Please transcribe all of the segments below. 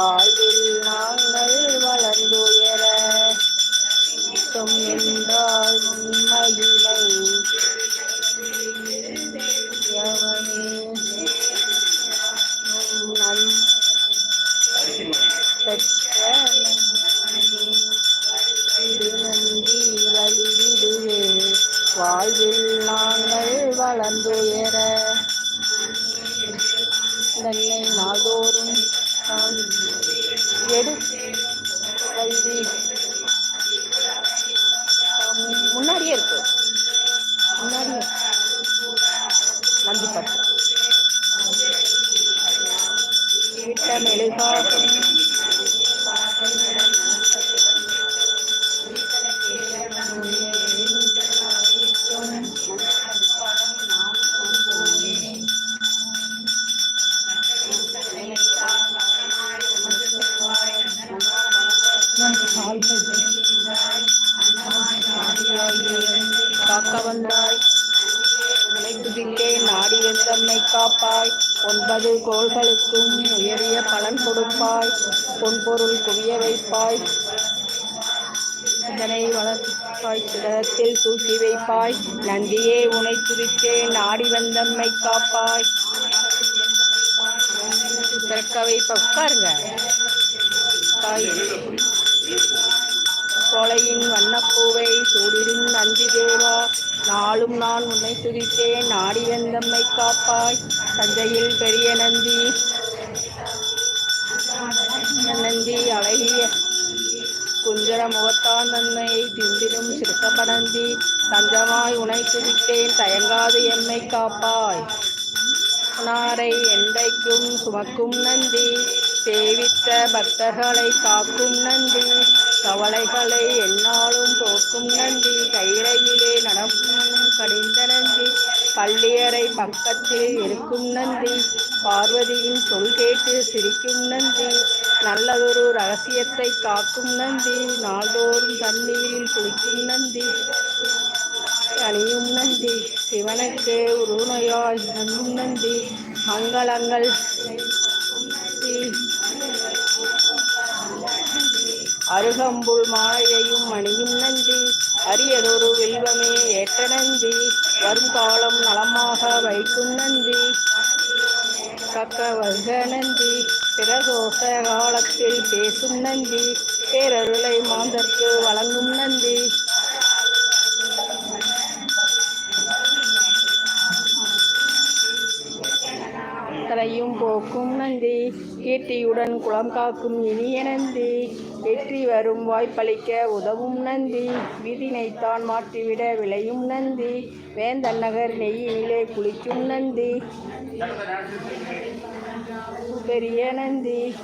வாழ்வில் நாங்கள் வளர்ந்துயர. என்றால் உண்மையிலை நந்தி வழிவிடுவே. வாழ்வில் நாங்கள் வளர்ந்துயர. முன்னாடியே இருக்கு முன்னாடியே நந்திப்பட்டு விட்ட மெழுகாகும் வந்தாய். நினைத்துதில்லே நாடி வெந்தம்மை காப்பாய். ஒன்பது கோள்களுக்கும் உயரிய பலன் கொடுப்பாய். பொன்பொருள் குவிய வைப்பாய். இதனை வளர்ப்பாய் சிடத்தில் தூக்கி வைப்பாய். நந்தியே உனை துதித்தே நாடி வந்தம்மை காப்பாய். பிறக்க வைப்ப உட்காருங்க. தாய் சோலையின் வண்ணப்பூவை நாளும் நான் உன்னை துதித்தேன். நாடி வந்தம்மை காப்பாய். தஞ்சையில் பெரிய நந்தி. நந்தி அழகிய குஞ்சர முகத்தான் நன்மையை திண்டிலும் சிறுக்கப்படந்தி தஞ்சமாய் உனை துதித்தேன். தயங்காது எம்மை காப்பாய். நாரை என்றைக்கும் சுமக்கும் நந்தி. சேவித்த பக்தர்களை காக்கும் நந்தி. கவலைகளை என்னாலும் போ பள்ளியறை பக்கத்தில் இருக்கும் நந்தி. பார்வதியின் சொல் கேட்டு சிரிக்கும் நந்தி. நல்லதொரு ரகசியத்தை காக்கும் நந்தி. நாள்தோறும் தண்ணீரில் குளிக்கும் நந்தி. அணியும் நந்தி. சிவனுக்கு உருணையாய் நன்னும் நந்தி. மங்களங்கள். அருகம்புல் மாலையையும் அணியும் வருங்காலம் நலமாக வைக்கும் நந்தி கக்க வருக நன்றி. பிரதோஷ காலத்தில் பேசும் நந்தி பேரருளை மாந்தற்கு வழங்கும் நந்தி தலையும் போக்கும் நந்தி கீர்த்தியுடன் குளம் காக்கும் இனிய நந்தி வெற்றி வரும் வாய்ப்பளிக்க உதவும் நந்தி. விதினைத்தான் மாற்றிவிட விளையும் நந்தி. வேந்தன் நகர் நெய்யினிலே குளிக்கும் நந்தி. பெரிய நந்தி.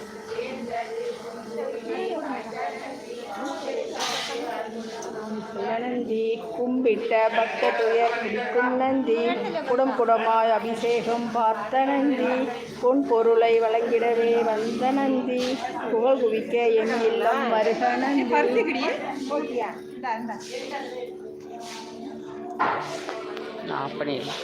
நந்தி கும்பிட்ட பக்த துயர் பிடிக்கும் நந்தி குடம் குடமாய் அபிஷேகம் பார்த்த நந்தி பொன் பொருளை வழங்கிடவே வந்த நந்தி புகழ் குவிக்க என் இல்லம் வருக நந்தி. நான் பண்ணிடலாம்